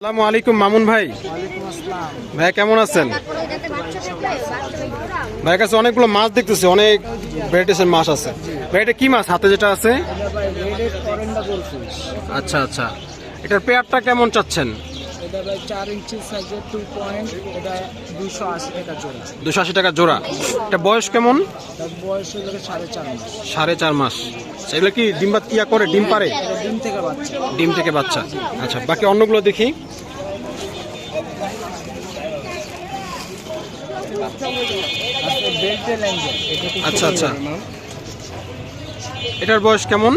আসসালামু আলাইকুম মামুন ভাই। ভাই কেমন আছেন? ভাইয়ের কাছে অনেকগুলো মাছ দেখতেছি অনেক ভ্যারাইটিসের মাছ আছে। ভাই এটা কি মাছ? হাতে যেটা আছে? ভাই আচ্ছা আচ্ছা। এটার পেয়ারটা কেমন চাচ্ছেন? ভাই দুশো আশি টাকা জোড়া। এটা বয়স কেমন? সাড়ে চার মাস। আচ্ছা, এগুলো কি ডিম বা ইয়া করে ডিম পারে? ডিম থেকে বাচ্চা। ডিম থেকে বাচ্চা আচ্ছা বাকি অন্যগুলো দেখি। আচ্ছা, আচ্ছা। এটার বয়স কেমন?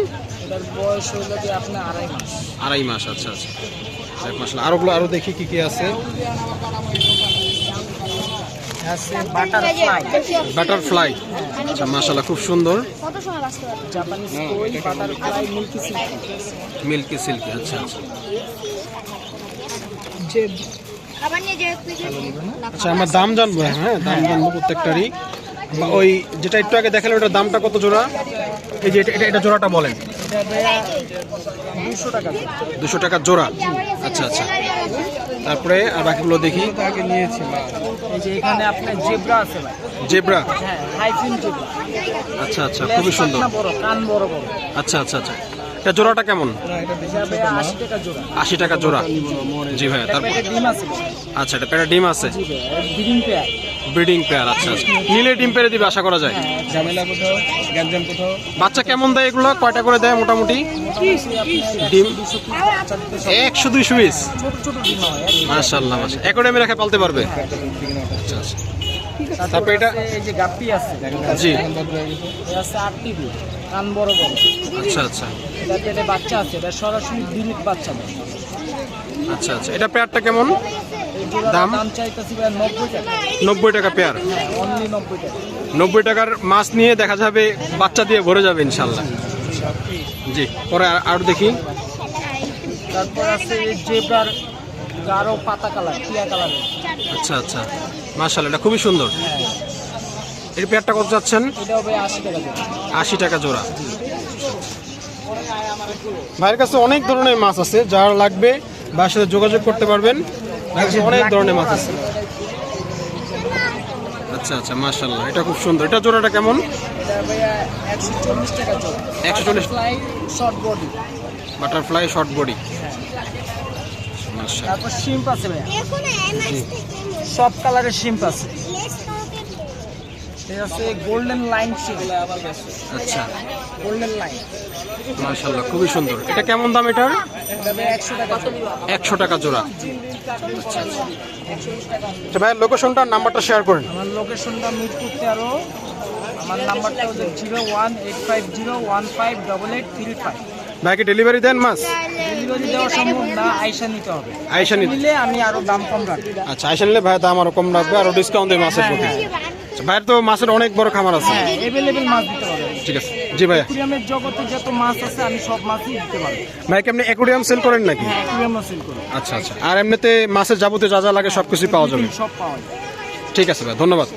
এটার বয়স যাবে আপনার আড়াই মাস। আড়াই মাস আচ্ছা আচ্ছা। এক মাস আরোগুলো আরও দেখি কি কি আছে। বাটারফ্লাই। আচ্ছা মাশাল্লাহ খুব সুন্দর। Milky silky. আচ্ছা আচ্ছা। না? আচ্ছা আমরা দাম জানব হ্যাঁ দাম জানব প্রত্যেকটারই। বা ওই যেটা একটু আগে দেখালাম ওটার দামটা কত জোড়া? এই যে এটা- এটা জোড়াটা বলেন। দুশো টাকা। জোড়া। দুশো টাকার জোড়া। আচ্ছা আচ্ছা। তারপরে আর বাকিগুলো দেখি। আগে নিয়েছি এই যে এখানে আপনার জেব্রা আছে ভাই। জেব্রা? হ্যাঁ হাইফিন জেব্রা। আচ্ছা আচ্ছা খুবই সুন্দর। বড় কান বড় বড়। আচ্ছা আচ্ছা আচ্ছা। এটা জোড়াটা কেমন? আশি টাকা জোড়া। জি ভাইয়া তারপর। আচ্ছা এটা প্যারা ডিম আছে? জি ভাই ডিম পেয়ার। ব্রিডিং পেয়ার আচ্ছা আচ্ছা। নিলে ডিম পেরে দিবে আশা করা যায়? কোথাও বাচ্চা কেমন দেয় এগুলো? কয়টা করে দেয় মোটামুটি? ডিম? একশো দুইশো পিস? ছোট ছোট ডিম হয় মাশাল্লাহ রেখে পালতে পারবে? আচ্ছা আচ্ছা। তারপর এটা- এই যে গাপ্পি আছে। জি। আছে আটটি ডিম কান বড় বড়। আচ্ছা আচ্ছা। এটা পেটে বাচ্চা আছে এটা সরাসরি ডিমিট বাচ্চা দেয় আচ্ছা আচ্ছা। এটা পেয়ারটা কেমন? দাম? দাম চাইতেছি ভাই নব্বই টাকা। নব্বই টাকা পেয়ার? হ্যাঁ অনলি নব্বই টাকা। নব্বই টাকার মাছ নিয়ে দেখা যাবে বাচ্চা দিয়ে ভরে যাবে ইনশাল্লাহ জি পরে আর- দেখি। তারপর আছে এই জেব্রার গাঢ় পাতা কালার টিয়া কালারের। আচ্ছা আচ্ছা। মাশাল্লাহ এটা খুবই সুন্দর। এর পেয়ারটা কত চাচ্ছেন? আশি টাকা জোড়া। ভাইয়ের কাছে অনেক ধরনের মাছ আছে যার লাগবে ভাইয়ের সাথে যোগাযোগ করতে পারবেন। অনেক ধরনের মাছ আছে। আচ্ছা আচ্ছা মাশাল্লাহ এটা খুব সুন্দর। এটা জোড়াটা কেমন? একশো চল্লিশ টাকা জোড়া। 140 fly short body butterfly short body মাশাল্লাহ সব কালারের শিম্প আছে। আছে গোল্ডেন লাইন আচ্ছা। গোল্ডেন লাইন খুবই সুন্দর। এটা কেমন দাম এটার? একশো টাকা। জোড়া। একশো টাকা জোড়া। আচ্ছা ভাইয়ের লোকেশনটার নাম্বারটা শেয়ার করেন। আমার লোকেশনটা মিরপুর তেরো। আমার নাম্বারটা হচ্ছে zero one eight five zero one five double eight three five ভাইকে ডেলিভারি দেন মাছ? ডেলিভারি দেওয়া সম্ভব না আইসা নিতে হবে। আইসা নিলে আমি আরও দাম কম রাখব। আচ্ছা আইসা নিলে ভাই দাম আরও কম রাখবে আরও ডিসকাউন্ট দেবে মাছের প্রতি। আচ্ছা, ভাইয়ের তো মাছের অনেক বড় খামার আছে। হ্যাঁ মাছ দিতে পারবে ঠিক আছে। জি ভাইয়া। অ্যাকুরিয়ামের জগতে যত মাছ আছে আমি সব মাছই দিতে পারব। ভাই কেমনি অ্যাকোরিয়াম সেল করেন নাকি? হ্যাঁ সেল করি। আচ্ছা আচ্ছা। আর এমনিতে মাছের যাবতীয় যা যা লাগে সবকিছু পাওয়া যাবে। সব পাওয়া যায়। ঠিক আছে ভাই ধন্যবাদ।